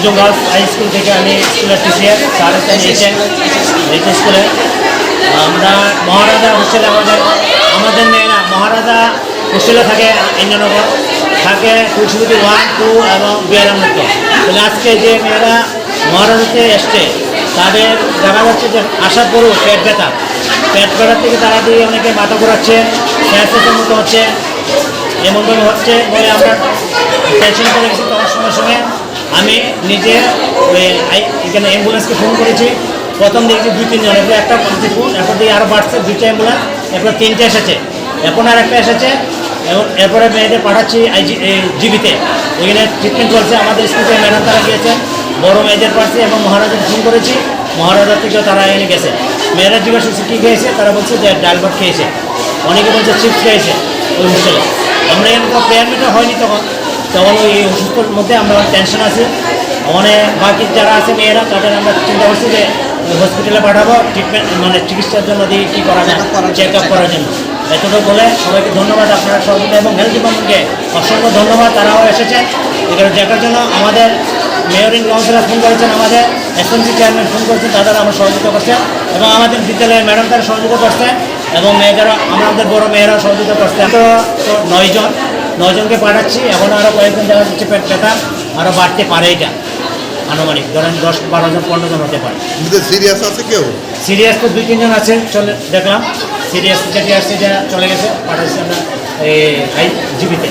Girls high school থেকে আমি স্কুলের টিচার স্যার নিয়েছেন এইচ স্কুলে আমরা মহারাজা হোস্টেলে আমাদের আমাদের মেয়েরা মহারাজা হোস্টেলে থাকে ইন্দ্রনগর। থাকে তুলসীপতি ওয়ান টু এবং বিয়ারাম তাহলে আজকে যে মেয়েরা মহারাজাতে এসছে, তাদের দেখা যাচ্ছে যে আসার পরেও পেট ব্যথা। পেট ব্যথার থেকে তারা দিয়ে অনেকে মাথা ঘোরাচ্ছে শ্বাসের মতো হচ্ছে, এমনভাবে হচ্ছে বলে আমরা টেনশন করে গেছি তখন সঙ্গে সঙ্গে আমি নিজে এখানে অ্যাম্বুলেন্সকে ফোন করেছি। প্রথম দেখছি দুই তিনজন এরপর একটা ফোন এরপর দিয়ে আরও বাড়ছে, দুইটা অ্যাম্বুলেন্স এরপর তিনটে এসেছে। এখন আর একটা এসেছে, এবং এরপরে মেয়েদের পাঠাচ্ছি আইজি জিবিতে। ওইখানে ট্রিটমেন্ট চলছে আমাদের স্কুলে ম্যাডাম তারা গিয়েছেন। বড় মেয়েদের পাশে এবং মহারাজাকে ফোন করেছি। মহারাজার থেকেও তারা এনে গেছে। মেয়েরা জিজ্ঞাসা করছে, কী খেয়েছে? তারা বলছে যে ডাল ভাত খেয়েছে। অনেকে বলছে চিপস খেয়েছে। ওই হোস্টেলে আমরা এরকম প্রেয়ার মিটার হয়নি তখন। তখন ওই অসুস্থর মধ্যে আমরা টেনশন আছি। অনেক বাকি যারা আছে মেয়েরা তাদের আমরা চিন্তা করছি যে হসপিটালে পাঠাবো ট্রিটমেন্ট মানে চিকিৎসার জন্য দিয়ে কী করা যায় চেক আপ করার জন্য। এতটুকু বলে সবাইকে ধন্যবাদ আপনারা সহযোগিতা এবং হেলথ ডিপার্টমেন্টকে অসংখ্য ধন্যবাদ তারাও এসেছে। এখানে দেখার জন্য আমাদের মেয়র ইন কাউন্সিলর ফোন করেছেন আমাদের এসএমসি চেয়ারম্যান ফোন করেছেন তাদের আমরা সহযোগিতা করছে এবং আমাদের বিদ্যালয়ের ম্যাডাম তারা সহযোগিতা করছে এবং মেয়েদেরও আমাদের বড় মেয়েরাও সহযোগিতা করছে। তো তো নয়জন। নয়জনকে পাঠাচ্ছি এখন আরও কয়েকজন দেখা যাচ্ছে পেট ব্যথা আরও বাড়তে পারে এটা আনুমানিক। ধরেন দশ বারো জন পনেরো জন হতে পারে। সিরিয়াস আছে কেউ? সিরিয়াস তো দুই তিনজন আছে চলে দেখলাম। সিরিয়াস যেটি আসছে যা চলে গেছে পাঠাচ্ছি আমরা এই জিবিতে।